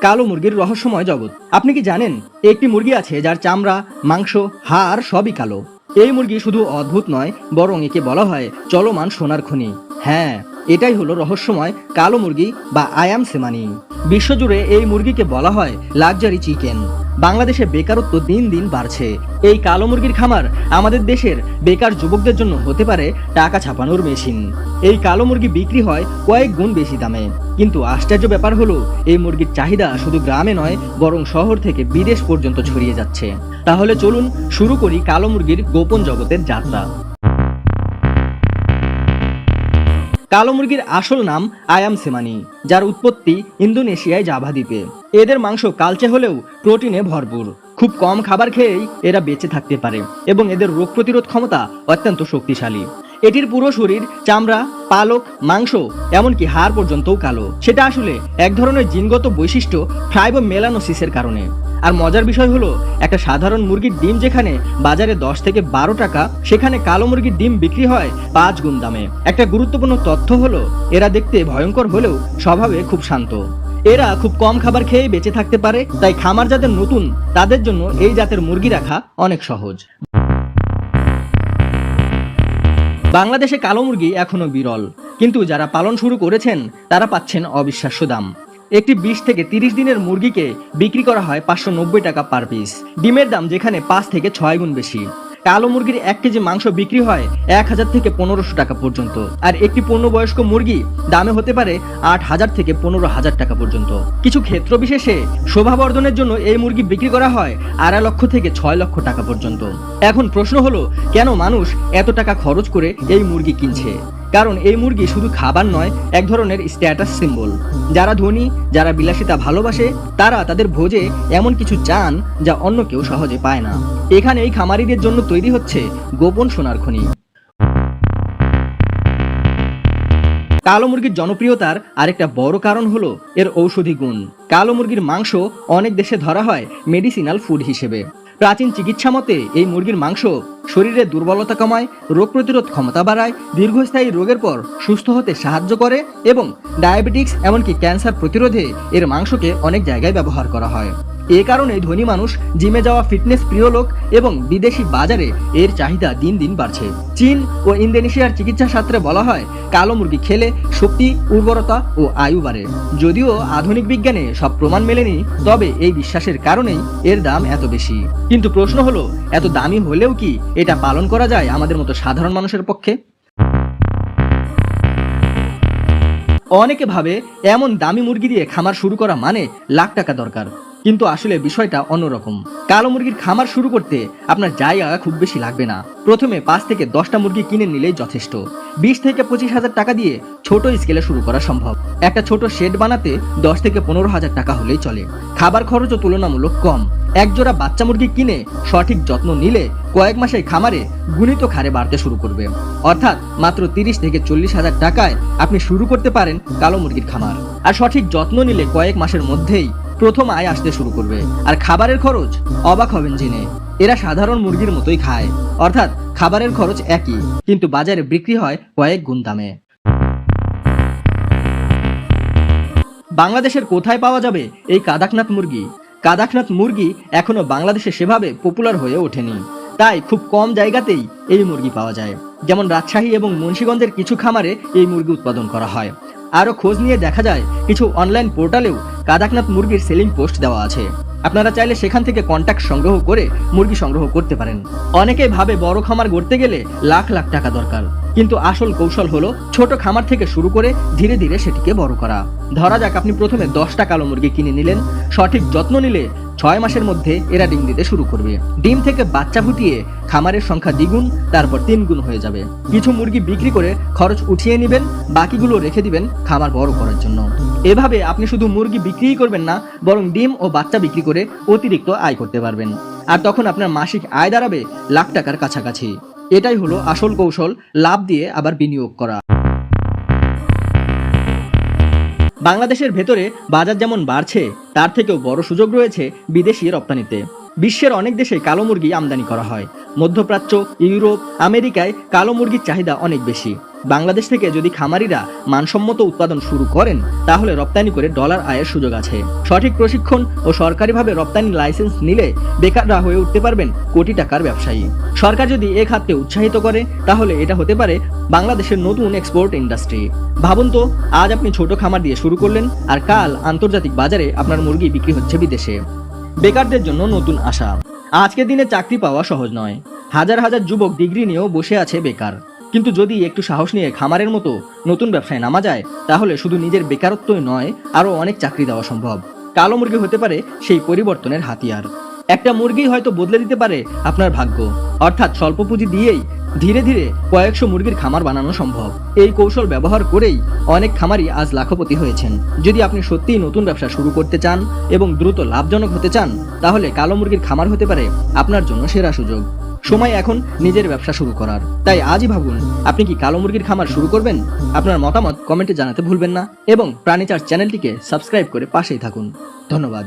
কালো মুরগির রহস্যময় জগৎ। আপনি কি জানেন, একটি মুরগি আছে যার চামড়া, মাংস, হাড় সবই কালো। এই মুরগি শুধু অদ্ভুত নয়, বরং একে বলা হয় চলমান সোনার খনি। হ্যাঁ এটাই হলো রহস্যময় কালো মুরগি বা আয়াম সেমানি। বিশ্বজুড়ে এই মুরগিকে বলা হয় লাক্সারি চিকেন। বাংলাদেশে বেকারত্ব দিন দিন বাড়ছে। এই কালো মুরগির খামার আমাদের দেশের বেকার যুবকদের জন্য হতে পারে টাকা ছাপানোর মেশিন। এই কালো মুরগি বিক্রি হয় কয়েক গুণ বেশি দামে। কিন্তু আশ্চর্য ব্যাপার হলো, এই মুরগির চাহিদা শুধু গ্রামে নয়, বরং শহর থেকে বিদেশ পর্যন্ত ছড়িয়ে যাচ্ছে। তাহলে চলুন শুরু করি কালো মুরগির গোপন জগতের যাত্রা। কালো মুরগির আসল নাম আয়াম সেমানি, যার উৎপত্তি ইন্দোনেশিয়ায় জাভা দ্বীপে। এদের মাংস কালচে হলেও প্রোটিনে ভরপুর। খুব কম খাবার খেয়েই এরা বেঁচে থাকতে পারে এবং এদের রোগ প্রতিরোধ ক্ষমতা অত্যন্ত শক্তিশালী। এটির পুরো শরীর, চামড়া, পালক, মাংস, এমনকি হাড় পর্যন্তও কালো। সেটা আসলে এক ধরনের জিনগত বৈশিষ্ট্য ফ্রাইবো মেলানোসিসের কারণে। আর মজার বিষয় হলো, একটা সাধারণ মুরগির ডিম যেখানে বাজারে দশ থেকে বারো টাকা, সেখানে কালো মুরগির ডিম বিক্রি হয় পাঁচ গুণ দামে। একটা গুরুত্বপূর্ণ তথ্য হলো, এরা দেখতে ভয়ঙ্কর হলেও স্বভাবে খুব শান্ত। এরা খুব কম খাবার খেয়ে বেঁচে থাকতে পারে, তাই খামার যাদের নতুন, তাদের জন্য এই জাতের মুরগি রাখা অনেক সহজ। বাংলাদেশে কালো মুরগি এখনও বিরল। কিন্তু যারা পালন শুরু করেছেন, তারা পাচ্ছেন অবিশ্বাস্য দাম। একটি বিশ থেকে তিরিশ দিনের মুরগিকে বিক্রি করা হয় পাঁচশো নব্বই টাকা পার পিস ডিমের দাম যেখানে পাঁচ থেকে ছয় গুণ বেশি। কালো মুরগির এক কেজি মাংস বিক্রি হয় এক হাজার থেকে পনেরোশো টাকা পর্যন্ত। আর একটি পূর্ণবয়স্ক মুরগি দামে হতে পারে আট হাজার থেকে পনেরো হাজার টাকা পর্যন্ত। কিছু ক্ষেত্র বিশেষে শোভাবর্ধনের জন্য এই মুরগি বিক্রি করা হয় আড়াই লক্ষ থেকে ছয় লক্ষ টাকা পর্যন্ত। এখন প্রশ্ন হলো, কেন মানুষ এত টাকা খরচ করে এই মুরগি কিনছে? কারণ এই মুরগি শুধু খাবার নয়, এক ধরনের স্ট্যাটাস সিম্বল যারা ধনী, যারা বিলাসিতা ভালোবাসে, তারা তাদের ভোজে এমন কিছু চান যা অন্য কেউ সহজে পায় না। এখানে এই খামারিদের জন্য তৈরি হচ্ছে গোপন সোনার খনি। কালো মুরগির জনপ্রিয়তার আরেকটা বড় কারণ হলো এর ঔষধি গুণ। কালো মুরগির মাংস অনেক দেশে ধরা হয় মেডিসিনাল ফুড হিসেবে। প্রাচীন চিকিৎসা মতে, এই মুরগির মাংস শরীরে দুর্বলতা কমায়, রোগ প্রতিরোধ ক্ষমতা বাড়ায়, দীর্ঘস্থায়ী রোগের পর সুস্থ হতে সাহায্য করে এবং ডায়াবেটিক্স, এমনকি ক্যান্সার প্রতিরোধে এর মাংসকে অনেক জায়গায় ব্যবহার করা হয়। এ কারণে ধনী মানুষ জিমে যাওয়া ফিটনেস প্রিয় লোক এবং বিদেশি বাজারে এর চাহিদা দিন দিন বাড়ছে। চীন ও ইন্দোনেশিয়ার চিকিৎসা শাস্ত্রে বলা হয়, কালো মুরগি খেলে শক্তি, উর্বরতা ও আয়ু বাড়ে। যদিও আধুনিক বিজ্ঞানে সব প্রমাণ মেলেনি, তবে এই বিশ্বাসের কারণেই এর দাম এত বেশি। কিন্তু প্রশ্ন হলো, এত দামি হলেও কি এটা পালন করা যায় আমাদের মতো সাধারণ মানুষের পক্ষে? অনেকে ভাবে, এমন দামি মুরগি দিয়ে খামার শুরু করা মানে লাখ টাকা দরকার। কিন্তু আসলে বিষয়টা অন্যরকম। কালো মুরগির খামার শুরু করতে আপনার জায়গা খুব বেশি লাগবে না। প্রথমে পাঁচ থেকে দশটা মুরগি কিনে নিলেই যথেষ্ট। বিশ থেকে পঁচিশ হাজার টাকা দিয়ে ছোট স্কেলে শুরু করা সম্ভব। একটা ছোট শেড বানাতে দশ থেকে পনেরো হাজার টাকা হলেই চলে। খাবার খরচও তুলনামূলক কম। এক জোড়া বাচ্চা মুরগি কিনে সঠিক যত্ন নিলে কয়েক মাসের খামারে গুণিত খারে বাড়তে শুরু করবে। অর্থাৎ মাত্র তিরিশ থেকে চল্লিশ হাজার টাকায় আপনি শুরু করতে পারেন কালো মুরগির খামার। আর সঠিক যত্ন নিলে কয়েক মাসের মধ্যেই প্রথম আয় আসতে শুরু করবে। আর খাবারের খরচ? অবাক হবেন জেনে। এরা সাধারণ মুরগির মতোই খায়। অর্থাৎ খাবারের খরচ একই, কিন্তু বাজারে বিক্রি হয় কয়েক গুণ দামে। বাংলাদেশের কোথায় পাওয়া যাবে এই কাদাকনাথ মুরগি? কাদাকনাথ মুরগি এখনও বাংলাদেশে সেভাবে পপুলার হয়ে ওঠেনি। তাই খুব কম জায়গাতেই এই মুরগি পাওয়া যায়। যেমন রাজশাহী এবং মুন্সীগঞ্জের কিছু খামারে এই মুরগি উৎপাদন করা হয়। আরও খোঁজ নিয়ে দেখা যায়, কিছু অনলাইন পোর্টালেও কাদাকনাথ মুরগির সেলিং পোস্ট দেওয়া আছে। আপনারা চাইলে সেখান থেকে কন্ট্যাক্ট সংগ্রহ করে মুরগি সংগ্রহ করতে পারেন। অনেকে ভাবে বড় খামার গড়তে গেলে লাখ লাখ টাকা দরকার। কিন্তু আসল কৌশল হলো ছোট খামার থেকে শুরু করে ধীরে ধীরে সেটিকে বড় করা। ধরা যাক আপনি প্রথমে দশটা কালো মুরগি কিনে নিলেন, সঠিক যত্ন নিলে ছয় মাসের মধ্যে এরা ডিম দিতে শুরু করবে। ডিম থেকে বাচ্চা ফুটিয়ে খামারের সংখ্যা দ্বিগুণ, তারপর তিন গুণ হয়ে যাবে। কিছু মুরগি বিক্রি করে খরচ উঠিয়ে নেবেন, বাকিগুলো রেখে দিবেন খামার বড় করার জন্য। এভাবে আপনি শুধু মুরগি বিক্রিই করবেন না, বরং ডিম ও বাচ্চা বিক্রি করে অতিরিক্ত আয় করতে পারবেন। আর তখন আপনার মাসিক আয় দাঁড়াবে লাখ টাকার কাছাকাছি। এটাই হলো আসল কৌশল, লাভ দিয়ে আবার বিনিয়োগ করা। বাংলাদেশের ভেতরে বাজার যেমন বাড়ছে, তার থেকেও বড় সুযোগ রয়েছে বিদেশি রপ্তানিতে। বিশ্বের অনেক দেশে কালো মুরগি আমদানি করা হয়। মধ্যপ্রাচ্য, ইউরোপ, আমেরিকায় কালো মুরগির চাহিদা অনেক বেশি। বাংলাদেশ থেকে যদি খামারিরা মানসম্মত উৎপাদন শুরু করেন, তাহলে রপ্তানি করে ডলার আয়ের সুযোগ আছে। সঠিক প্রশিক্ষণ ও সরকারিভাবে রপ্তানি লাইসেন্স নিলে বেকাররা হয়ে উঠতে পারবেন কোটি টাকার ব্যবসায়ী। সরকার যদি এ খাতকে উৎসাহিত করে, তাহলে এটা হতে পারে বাংলাদেশের নতুন এক্সপোর্ট ইন্ডাস্ট্রি ভাবুন তো, আজ আপনি ছোট খামার দিয়ে শুরু করলেন আর কাল আন্তর্জাতিক বাজারে আপনার মুরগি বিক্রি হচ্ছে বিদেশে। বেকারদের জন্য নতুন আশা। আজকের দিনে চাকরি পাওয়া সহজ নয়। হাজার হাজার যুবক ডিগ্রি নিয়েও বসে আছে বেকার। কিন্তু যদি একটু সাহস নিয়ে খামারের মতো নতুন ব্যবসায় নামা যায়, তাহলে শুধু নিজের বেকারত্বই নয়, আরও অনেক চাকরি দেওয়া সম্ভব। কালো মুরগি হতে পারে সেই পরিবর্তনের হাতিয়ার। একটা মুরগি হয়তো বদলে দিতে পারে আপনার ভাগ্য। অর্থাৎ স্বল্প পুঁজি দিয়েই ধীরে ধীরে কয়েকশো মুরগির খামার বানানো সম্ভব। এই কৌশল ব্যবহার করেই অনেক খামারি আজ লাখপতি হয়েছেন। যদি আপনি সত্যিই নতুন ব্যবসা শুরু করতে চান এবং দ্রুত লাভজনক হতে চান, তাহলে কালো মুরগির খামার হতে পারে আপনার জন্য সেরা সুযোগ। সময় এখন নিজের ব্যবসা শুরু করার। তাই আজই ভাবুন, আপনি কি কালো মুরগির খামার শুরু করবেন? আপনার মতামত কমেন্টে জানাতে ভুলবেন না এবং প্রাণীচার চ্যানেলটিকে সাবস্ক্রাইব করে পাশেই থাকুন। ধন্যবাদ।